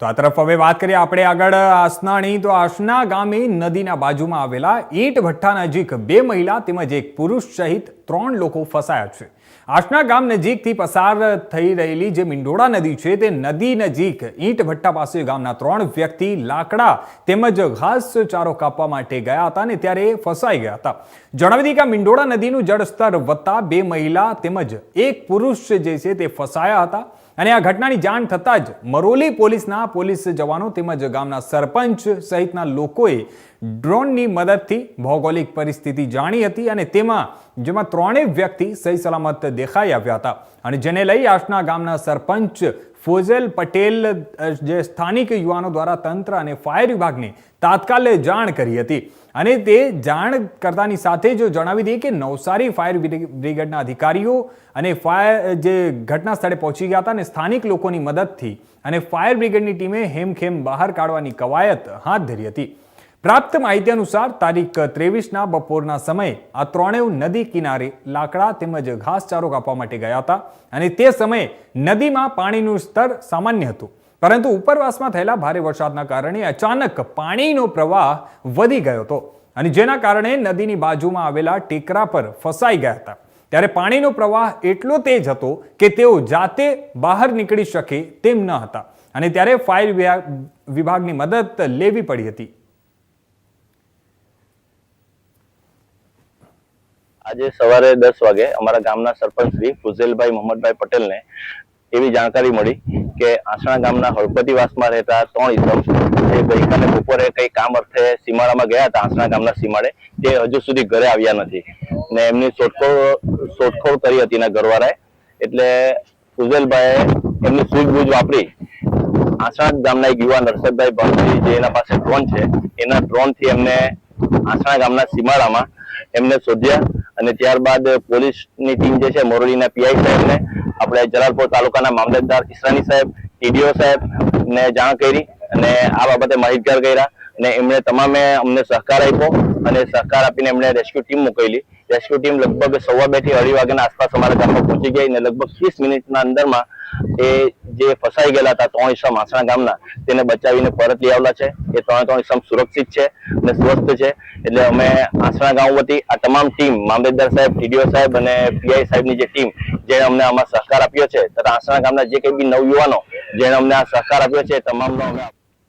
તો આ તરફ હવે વાત કરીએ આપણે આગળ આસનાની તો આસના ગામે નદીના બાજુમાં આવેલા ઈંટ ભઠ્ઠા નજીક બે મહિલા તેમજ એક પુરુષ સહિત ત્રણ લોકો ફસાયા છે. આસના ગામ નજીકથી પસાર થઈ રહેલી જે મિંડોળા નદી છે, તે નદી નજીક ઈંટ ભઠ્ઠા પાસે ગામના ત્રણ વ્યક્તિ લાકડા તેમજ ઘાસ ચારો કાપવા માટે ગયા હતા ને ત્યારે ફસાઈ ગયા હતા. જણાવી દઈએ કે મિંડોળા નદીનું જળસ્તર વધતા બે મહિલા તેમજ એક પુરુષ જે છે, તે ફસાયા હતા અને આ ઘટનાની જાણ થતાં જ મરોલી પોલીસના પોલીસ જવાનો તેમજ ગામના સરપંચ સહિતના લોકોએ ડ્રોનની મદદથી ભૌગોલિક પરિસ્થિતિ જાણી હતી અને તેમાં જેમાં ત્રણેય વ્યક્તિ સહી સલામત દેખાઈ આવ્યા હતા. અને જેને લઈ આસના ગામના સરપંચ ફોઝેલ પટેલ જે સ્થાનિક યુવાનો દ્વારા તંત્ર અને ફાયર વિભાગને તાત્કાલે જાણ કરી હતી. અને તે જાણ કરતાની સાથે જો જણાવી દઈએ કે નવસારી ફાયર બ્રિગેડના અધિકારીઓ અને ફાયર જે ઘટના સ્થળે પહોંચી ગયા હતા અને સ્થાનિક લોકોની મદદથી અને ફાયર બ્રિગેડની ટીમે હેમખેમ બહાર કાઢવાની કવાયત હાથ ધરી હતી. પ્રાપ્ત માહિતી અનુસાર તારીખ ત્રેવીસના બપોરના સમયે આ ત્રણેય નદી કિનારે લાકડા તેમજ ઘાસચારો કાપવા માટે ગયા હતા અને તે સમયે નદીમાં પાણીનું સ્તર સામાન્ય હતું. પરંતુ ઉપરવાસમાં થયેલા ભારે વરસાદના કારણે અચાનક પાણીનો પ્રવાહ વધી ગયો હતો અને જેના કારણે નદીની બાજુમાં આવેલા ટેકરા પર ફસાઈ ગયા હતા. ત્યારે પાણીનો પ્રવાહ એટલો તેજ હતો કે તેઓ જાતે બહાર નીકળી શકે તેમ ન હતા અને ત્યારે ફાયર વિભાગ- વિભાગની મદદ લેવી પડી હતી. આજે સવારે દસ વાગે અમારા ગામના સરપંચ શ્રી ફુઝેલભાઈ મોહમ્મદભાઈ પટેલને એવી જાણકારી મળી કે આસણા ગામના હળપતિવાસમાં રહેતા ત્રણ ઇસમ જે ગઈકાલે બપોરે કઈ કામ અર્થે સીમાડામાં ગયા હતા આસણા ગામના સીમાડે, તે હજુ સુધી ઘરે આવ્યા નથી. ને એમની શોધખોળ શોધખોળ કરી હતી એના ઘરવાળાએ. એટલે ફુઝેલભાઈએ એમની સૂઝબૂઝ વાપરી. આસણા ગામના એક યુવાન હર્ષદભાઈ ભાવજી જે એના પાસે ડ્રોન છે, એના ડ્રોનથી એમને આસણા ગામના સીમાડામાં એમને શોધ્યા. અને ત્યારબાદ પોલીસની ટીમ જે છે, મોરડીના પીઆઈ સાહેબને આપણે જલાલપુર તાલુકાના મામલતદાર ઈસરાની સાહેબ, ટીડીઓ સાહેબ ને જાણ કરી અને આ બાબતે માહિતગાર કર્યા અને એમણે તમામે અમને સહકાર આપ્યો અને સહકાર આપીને એમણે રેસ્ક્યુ ટીમ મોકલી. રેસ્ક્યુ ટીમ લગભગ સવા બેથી અઢી વાગ્યાના આસપાસ અમારા ગામમાં પહોંચી ગઈ અને લગભગ ત્રીસ મિનિટના અંદરમાં એ જે ફસાઈ ગયેલા હતા, ત્રણ ઈસમ આસણા ગામના, તેને બચાવીને પરત લઈ આવેલા છે. એ ત્રણે ત્રણ ઈસમ સુરક્ષિત છે અને સ્વસ્થ છે. એટલે અમે આસણા ગામ વતી આ તમામ ટીમ, મામલેદાર સાહેબ, ટીડીઓ સાહેબ અને પીઆઈ સાહેબની જે ટીમ, જેણે અમને આમાં સહકાર આપ્યો છે, તથા આસણા ગામના જે કંઈ બી નવયુવાનો, જેણે અમને આ સહકાર આપ્યો છે તમામનો અમે